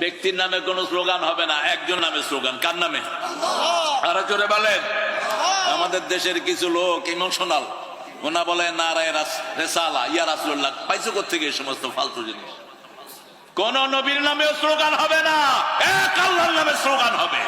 ব্যক্তির নামে কোনো স্লোগান হবে না, একজন নামে স্লোগান। কার নামে? আরও জোরে বলেন। আমাদের দেশের কিছু লোক ইমোশনাল। ওনা বলে নারায় রেসালা, ইয়া রাসুল্লাহ পাইছো থেকে এই সমস্ত ফালতু জিনিস? কোন নবীর নামেও স্লোগান হবে না, এক আল্লাহর নামে স্লোগান হবে।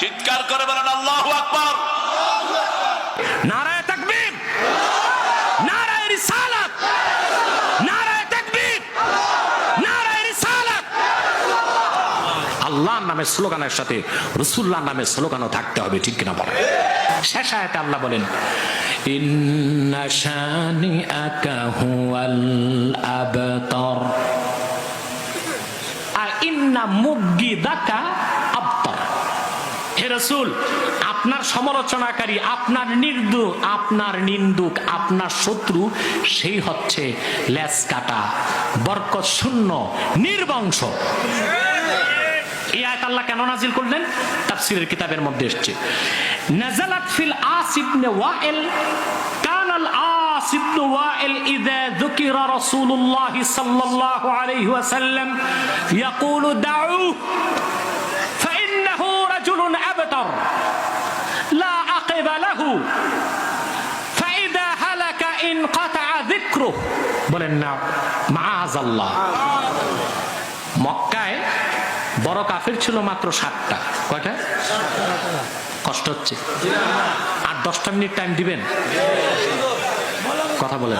চিৎকার করে বলেন, আল্লাহ নারায় তাকবীর নারায় রিসালাত নারায় তাকবীর নারায় রিসালাত আল্লাহর নামের স্লোগানের সাথে রসুল্লাহর নামের স্লোগানও থাকতে হবে, ঠিক কিনা বলেন? শেষ আয়াতে আল্লাহ বলেন আপনার সমালোচনাকারী, আপনার নির্দু, আপনার নিন্দুক, আপনার শত্রু, সেই হচ্ছে লেস কাটা, বরকত শূন্য, নির্বংশ। আল্লাহ কেন নাজিল করলেন তাফসিরের কিতাবের মধ্যে এসেছে নাজালাত ফিল আস ইবনে ওয়াইল কান আল আস ইবনে ওয়াইল ইযা যুকিরা রাসূলুল্লাহ সাল্লাল্লাহু আলাইহি ওয়াসাল্লাম ইয়াকুলু দাউ فإنه رجل أبتر لا عقب له فإذا هلك انقطع ذكره বলেন না মাআযাল্লাহ মক্কায় বড় কাফের ছিল মাত্র সাতটা। কয়টা? কষ্ট হচ্ছে। আর দশটা মিনিট টাইম দিবেন? কথা বলেন।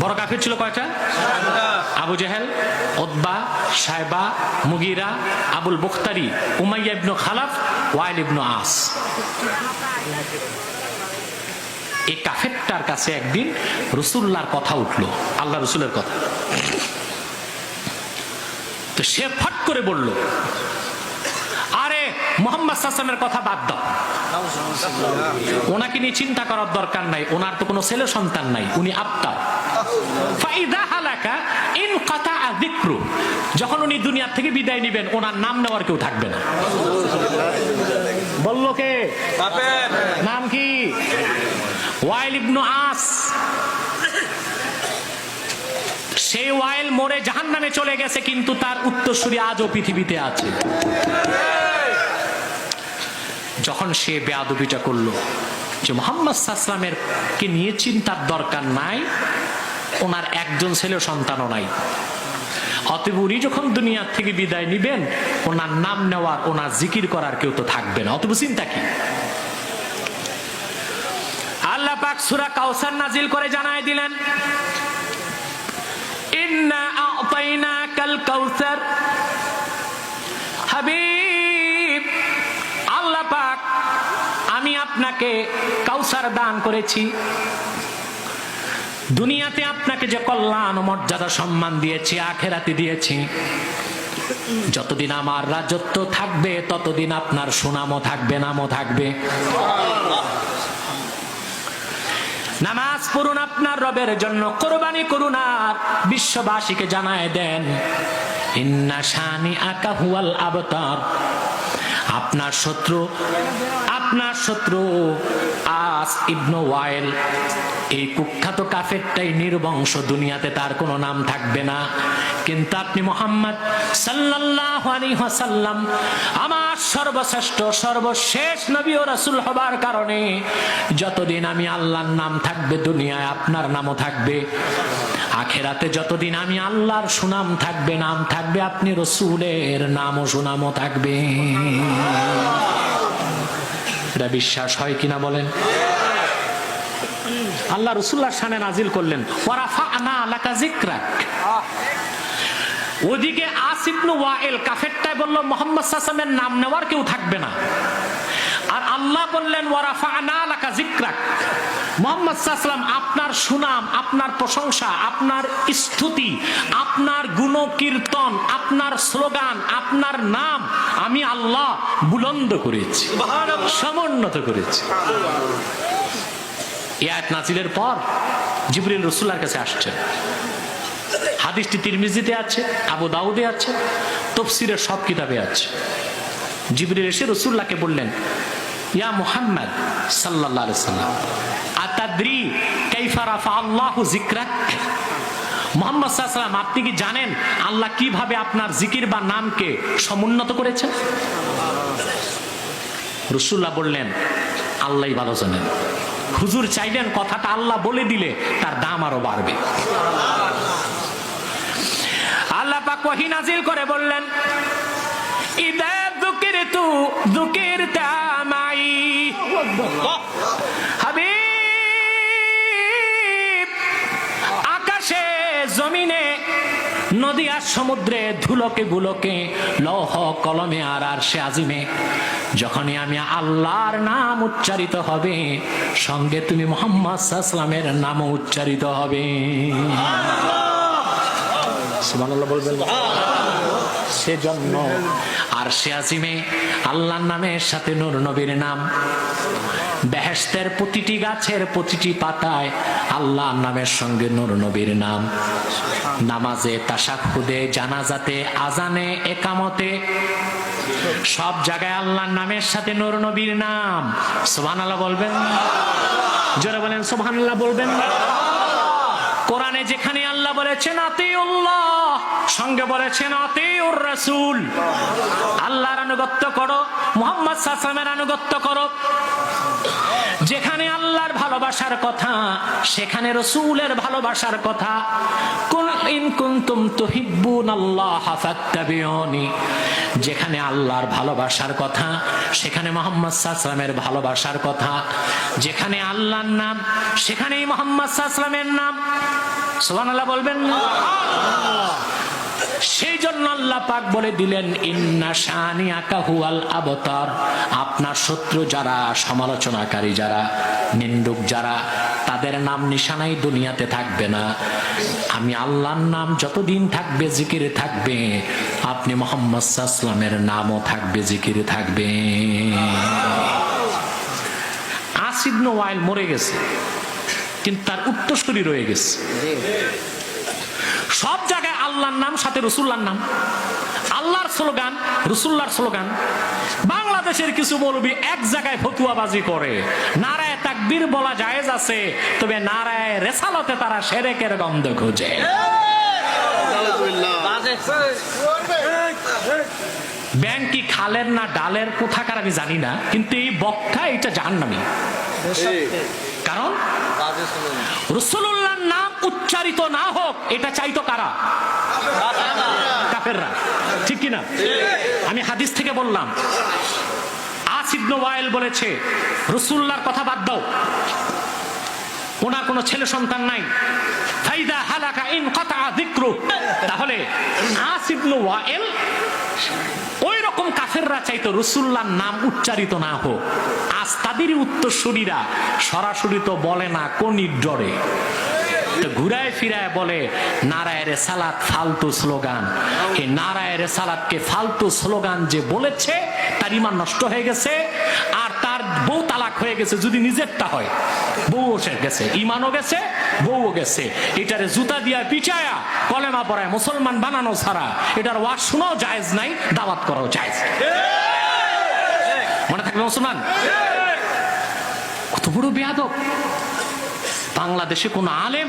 বড় কাফের ছিল কয়টা? আবু জেহেল ওদবা সাহেবা Mughira, Abul Bukhtari Umayya ibn Khalaf, Wail ibn As. এই কাফেরটার কাছে একদিন রসুল্লাহর কথা উঠল, আল্লাহ রসুলের কথা। তো সে ফট করে বলল, আরে মোহাম্মদ সাসমের কথা বাদ দাও। ওনাকে নিয়ে চিন্তা করার দরকার নাই, ওনার তো কোনো ছেলে সন্তান নাই, উনি আত্মার যখন উনি দুনিয়ার থেকে বিদায় নেবেন, ওনার নাম নেওয়ার কেউ থাকবে না। বলল কি? ওয়াইল ইবনু আস। সেই ওয়াইল মরে জাহান নামে চলে গেছে, কিন্তু তার উত্তরসূরি আজও পৃথিবীতে আছে। যখন সে বেয়াদবিটা করল, যে মোহাম্মদ সাসলামের কে নিয়ে চিন্তার দরকার নাই, ওনার একজন ছেলে সন্তানও নাই। অতএব উনি যখন দুনিয়ার থেকে বিদায় নিবেন, ওনার নাম নেওয়ার, ওনার জিকির করার কেউ তো থাকবে না। অতএব চিন্তা কি? সূরা কাউসার নাজিল করে জানায় দিলেন, ইন্না আ'তাইনাকাল কাউসার হাবিব, আল্লাহ আমি আপনাকে কাউসার দান করেছি। দুনিয়াতে আপনাকে যে কল্যাণ মর্যাদা সম্মান দিয়েছি, আখেরাতে দিয়েছি। যতদিন আমার রাজত্ব থাকবে, ততদিন আপনার সুনামও থাকবে, নামও থাকবে। নামাজ পড়ুন আপনার রবের জন্য, কোরবানি করুন আর বিশ্ববাসীকে জানায় দেন, ইন্না শানি আকা হুয়াল আবতার। আপনার শত্রু আপনার শত্রু আস ইবনু ওয়াইল। এই কুখ্যাত কাফেরটাই নির্বংশ দুনিয়াতে তার কোনো নাম থাকবে না। কিন্তু আপনি মোহাম্মদ ওয়াসাল্লাম, আমার সর্বশ্রেষ্ঠ, সর্বশেষ নবী ও রাসুল হবার কারণে যতদিন আমি আল্লাহর নাম থাকবে, দুনিয়ায় আপনার নামও থাকবে। আখেরাতে যতদিন আমি আল্লাহর সুনাম থাকবে, নাম থাকবে, আপনি রসুলের নামও সুনামও থাকবে। এটা বিশ্বাস হয় কিনা বলেন? আল্লাহ রসুল্লাহ সানে নাজিল করলেন ওদিকে আসিবনু ওয়াইল কাফেরটায় বলল, মোহাম্মদ সাসামের নাম নেওয়ার কেউ থাকবে না। আল্লাহ বললেন জিকরাক মোহাম্মদ আপনার সুনাম আপনার প্রশংসা আপনার স্তুতি আপনার গুণকীর্তন আপনার স্লোগান আপনার নাম আমি আল্লাহ বুলন্দ করেছি সমুন্নত করেছি। এই আয়াত নাজিলের পর জিবরিল রসুল্লার কাছে আসছেন হাদিসটি তিরমিজিতে আছে আবু দাউদে আছে তফসিরের সব কিতাবে আছে। জিবরিল এসে রসুল্লাহকে বললেন ইয়া মুহাম্মদ সাল্লাল্লাহু আলাইহি সাল্লাম কাইফা রাফা আল্লাহু যিকরাক? মোহাম্মদ সাল্লাম, আপনি কি জানেন আল্লাহ কীভাবে আপনার জিকির বা নামকে সমুন্নত করেছেন রসুল্লাহ বললেন আল্লাহ ভালো জানেন। হুজুর চাইলেন কথাটা আল্লাহ বলে দিলে তার দাম আরও বাড়বে। আল্লাহ পাক ওহী করে বললেন, ইদা যুকিরতু, যুকিরতা মাই হাবিব, আকাশে, জমিনে নদী আর সমুদ্রে, ধুলোকে গুলোকে, লৌহ কলমে আর আর সে আজিমে। যখনই আমি আল্লাহর নাম উচ্চারিত হবে, সঙ্গে তুমি মোহাম্মদ সাল্লামের নামও উচ্চারিত হবে। সেজন্য আর সে আজিমে আল্লাহর নামের সাথে নূর নবীর নাম। বেহেস্তের প্রতিটি গাছের প্রতিটি পাতায় আল্লাহ নামের সঙ্গে নূর নবীর নাম। নামাজে তাসাক্ষুদে জানাজাতে আজানে একামতে, সব জায়গায় আল্লাহর নামের সাথে নূর নবীর নাম। সোহান আল্লাহ বলবেন? জোরে বলেন সোহান আল্লাহ বলবেন? কোরআনে যেখানে আল্লাহ বলেছেন, আতিউল্লাহ, সঙ্গে বলেছেন, আতিউর রাসূল। আল্লাহর আনুগত্য করো, মুহাম্মদ সাল্লামের আনুগত্য করো। যেখানে আল্লাহর ভালোবাসার কথা, সেখানে রসুলের ভালোবাসার কথা। আল্লাহ যেখানে আল্লাহর ভালোবাসার কথা, সেখানে মোহাম্মদ সাল্লামের ভালোবাসার কথা। যেখানে আল্লাহর নাম, সেখানেই মোহাম্মদ সাল্লামের নাম। সুবহানাল্লাহ বলবেন না? সেই জন্য আল্লাহ পাক বলে দিলেন, ইন্না শানিয়াকা হুয়াল আবতার। আপনার শত্রু যারা, সমালোচনাকারী যারা, নিন্দুক যারা, তাদের নাম নিশানাই দুনিয়াতে থাকবে না। আমি আল্লাহর নাম যতদিন থাকবে জিকিরে থাকবে, আপনি মোহাম্মদ সাল্লামের নামও থাকবে, জিকিরে থাকবে। আসিদ ওয়াইল মরে গেছে, কিন্তু তার উত্তরসূরি রয়ে গেছে। সব জায়গায় আল্লাহর নাম সাথে রসুল্লার নাম। আল্লাহর স্লোগান রসুল্লার স্লোগান। বাংলাদেশের কিছু মৌলবী এক জায়গায় ফতুয়াবাজি করে। নারায় তাকবীর বলা জায়েজ আছে তবে নারায় রেসালতে তারা সেরেকের গন্ধ খোঁজে। ব্যাংক কি খালের না ডালের কোথাকার আমি জানি না কিন্তু এই বক্তা এটা জাহান্নামী। কারণ রসুল্লাহর নাম উচ্চারিত না হোক, এটা চাইতো কারা? কাফেররা। ঠিক কিনা? আমি হাদিস থেকে বললাম আসিবন ওয়াইল বলেছে রসুল্লাহর কথা বাদ দাও। ওনার কোনো ছেলে সন্তান নাই। ফাইদা হালাকা ইন কথা যিকরু। তাহলে আসিবন ওয়াইল ওই রকম কাফেররা চাইতো রসুল্লাহর নাম উচ্চারিত না হোক। আজ তাদেরই উত্তরসূরিরা সরাসরি তো বলে না, কোন ডরে ঘুরায় ফিরায় বলে নারায়ের সালাত ফালতু স্লোগান। এই নারায়ের সালাতকে ফালতু স্লোগান যে বলেছে, তার ইমান নষ্ট হয়ে গেছে, আর তার বউ তালাক হয়ে গেছে যদি নিজেরটা হয়। বউ এসে গেছে, ইমানও গেছে, বউও গেছে। এটারে জুতা দিয়া পিচায়া কলেমা পড়ায়, মুসলমান বানানো ছাড়া, এটার ওয়াজ শোনাও জায়েজ নাই, দাওয়াত করাও জায়েজ। মনে থাকবে মুসলমান? বড় বেয়াদব। বাংলাদেশে কোন আলেম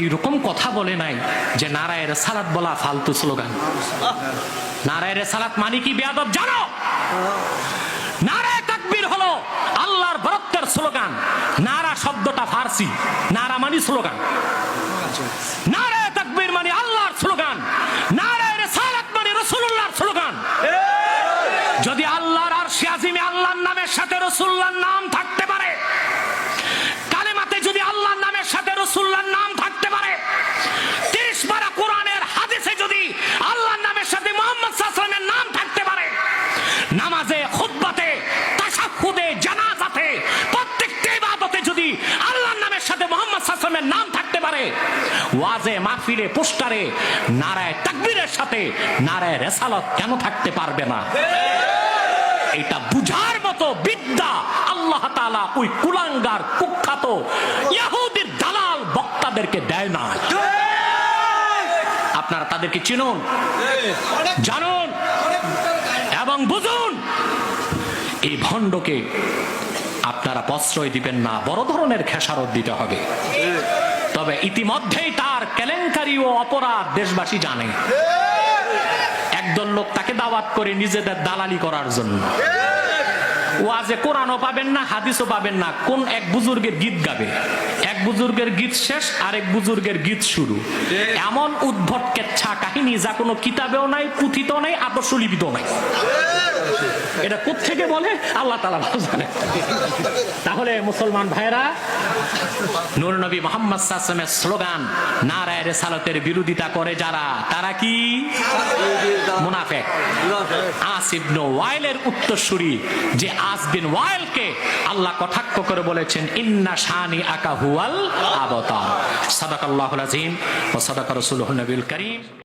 এইরকম কথা বলে নাই যে নারায়ের সালাত বলা ফালতু স্লোগান। নারায়ের সালাত মানে কি বেয়াদব? জানো? নারায় তাকবীর হলো আল্লাহর বরত্বের স্লোগান। নারা শব্দটা ফার্সি নারা মানে স্লোগান। নারায় তাকবীর মানে আল্লাহর স্লোগান। নারায়ের সালাত মানে রসুল্লাহর স্লোগান। যদি আল্লাহর আর আজিমে আল্লাহর নামের সাথে রসুল্লাহর নাম থাকতে পারে। ওয়াজে মাহফিলে, পোস্টারে নারায় তাকবীরের সাথে নারায় রেসালত কেন থাকতে পারবে না? এটা বুঝার মতো বিদ্যা আল্লাহ তাআলা ওই কুলাঙ্গার কুখ্যাত ইহুদির দালাল বক্তাদেরকে দেয় না। আপনারা তাদেরকে চিনুন, জানুন এবং বুঝুন, এই ভণ্ডকে আপনারা প্রশ্রয় দিবেন না, বড় ধরনের খেসারত দিতে হবে। তবে ইতিমধ্যেই তার কেলেঙ্কারি ও অপরাধ দেশবাসী জানে। একদল লোক তাকে দাওয়াত করে নিজেদের দালালি করার জন্য। ওয়াজে কোরআনও পাবেন না, হাদিসও পাবেন না, কোন এক বুজুর্গের গীত গাবে। এক বুজুর্গের গীত শেষ, আরেক বুজুর্গের গীত শুরু। এমন উদ্ভট কেচ্ছা কাহিনী যা কোনো কিতাবেও নাই পুঁথিত নাই, আদর্শ লিপিত নাই। এটা কোত্থেকে বলে? আল্লাহ তালা ভালো জানে। তাহলে মুসলমান ভাইরা নূর নবী মোহাম্মদ সাসমের স্লোগান, নারায় রেসালতের বিরোধিতা করে যারা, তারা কি? মুনাফেক। আসিবন ওয়াইলের উত্তরসূরি, যে আসবিন ওয়াইলকে আল্লাহ কটাক্ষ করে বলেছেন, ইন্না শানি আকা হুয়াল আবতার। সাদাকাল্লাহুল আজিম ও সাদাকা রসুল নবীল করিম।